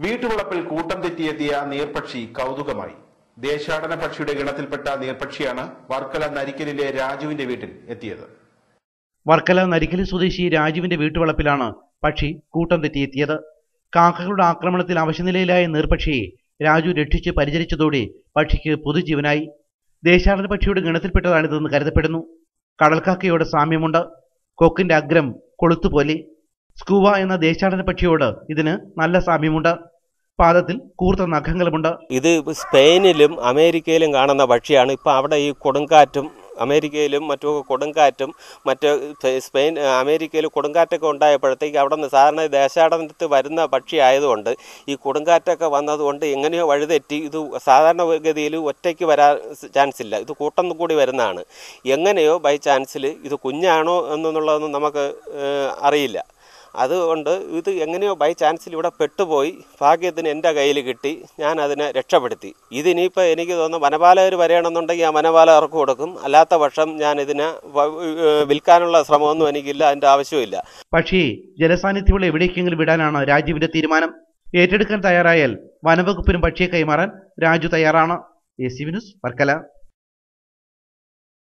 വീട്ടുവളപ്പിൽ കൂട്ടം തെറ്റിയെത്തിയ നീർപക്ഷി കൗതുകമായി. ദേശാടന പക്ഷിയുടെ ഗണത്തിൽപ്പെട്ട നീർപക്ഷിയാണ് വർക്കല നരിക്കലിലെ രാജുവിന്റെ വീട്ടിൽ എത്തിയത്. വർക്കല നരിക്കലി സ്വദേശി രാജുവിന്റെ വീട്ടുവളപ്പിലാണ് പക്ഷി കൂട്ടം തെറ്റിയെത്തിയത്. കാക്കകളുടെ ആക്രമണത്തിൽ അവശനിലയിലായ നീർപക്ഷിയെ രാജു രക്ഷിച്ച് പരിചരിച്ചതോടെ പക്ഷിക്ക് പുതുജീവനായി. ദേശാടന പക്ഷിയുടെ ഗണത്തിൽപ്പെട്ടതാണിതെന്ന് കരുതപ്പെടുന്നു. കടൽക്കാക്കയോട് സാമ്യമുണ്ട്. കൊക്കിന്റെ അഗ്രം കൊളുത്തുപോലെ. സ്കൂവ എന്ന ദേശാടന പക്ഷിയോട് ഇതിന് നല്ല സാമ്യമുണ്ട്. പാദത്തിൽ കൂർത്ത നഖങ്ങളുമുണ്ട്. ഇത് സ്പെയിനിലും അമേരിക്കയിലും കാണുന്ന പക്ഷിയാണ്. ഇപ്പൊ അവിടെ ഈ കൊടുങ്കാറ്റും അമേരിക്കയിലും മറ്റു കൊടുങ്കാറ്റും മറ്റ് സ്പെയിൻ അമേരിക്കയിൽ കൊടുങ്കാറ്റൊക്കെ ഉണ്ടായപ്പോഴത്തേക്ക് അവിടെ നിന്ന് സാധാരണ ദേശാടനത്തിൽ വരുന്ന പക്ഷി ആയതുകൊണ്ട് ഈ കൊടുങ്കാറ്റൊക്കെ വന്നതുകൊണ്ട് എങ്ങനെയോ വഴിതെറ്റി. ഇത് സാധാരണ ഗതിയിൽ ഒറ്റയ്ക്ക് വരാൻ ചാൻസ് ഇല്ല. ഇത് കൂട്ടം കൂടി വരുന്നതാണ്. എങ്ങനെയോ ബൈ ചാൻസിൽ ഇത് കുഞ്ഞാണോ എന്നുള്ളതൊന്നും നമുക്ക് അറിയില്ല. അതുകൊണ്ട് ഇത് എങ്ങനെയോ ബൈ ചാൻസിൽ ഇവിടെ പെട്ടുപോയി. ഭാഗ്യത്തിന് എന്റെ കയ്യിൽ കിട്ടി. ഞാൻ അതിനെ രക്ഷപ്പെടുത്തി. ഇതിനിപ്പോൾ എനിക്ക് തോന്നുന്നു വനപാലകർ വരണമെന്നുണ്ടെങ്കിൽ ആ വനപാലകർക്ക് കൊടുക്കും. അല്ലാത്ത പക്ഷം ഞാൻ ഇതിനെ വിൽക്കാനുള്ള ശ്രമമൊന്നും എനിക്കില്ല. അതിന്റെ ആവശ്യമില്ല പക്ഷേ ജലസാന്നിധ്യമുള്ള എവിടേക്കെങ്കിലും വിടാനാണ് രാജീവിന്റെ തീരുമാനം? ഏറ്റെടുക്കാൻ തയ്യാറായാൽ വനവകുപ്പിനും പക്ഷിയെ കൈമാറാൻ രാജു തയ്യാറാണ്. A C Vinus Varkala.